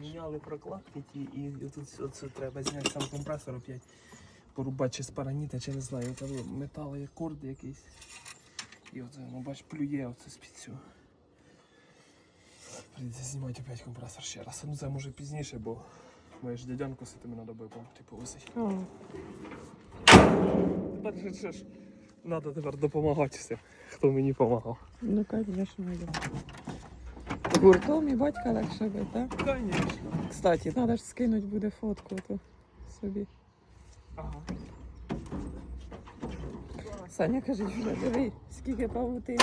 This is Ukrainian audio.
Міняли прокладки ті, і, і тут оце треба зняти сам компресор опять. Порубати чи з параніта, чи не знаю, там металий акорд якийсь. І оце, ну бач, плює оце з-під цього. Прийдеться знімати опять компресор ще раз. Ну це може пізніше, бо ж дядянку з тими треба буде помогти повозити. Тепер же що ж, треба тепер допомагати всім, хто мені допомагав. ну, звісно, да. Гуртом і батька легше би, так? Звісно. Кстати, треба ж скинути буде фотку то собі. Ага. Саня каже, вже диви, скільки павутини.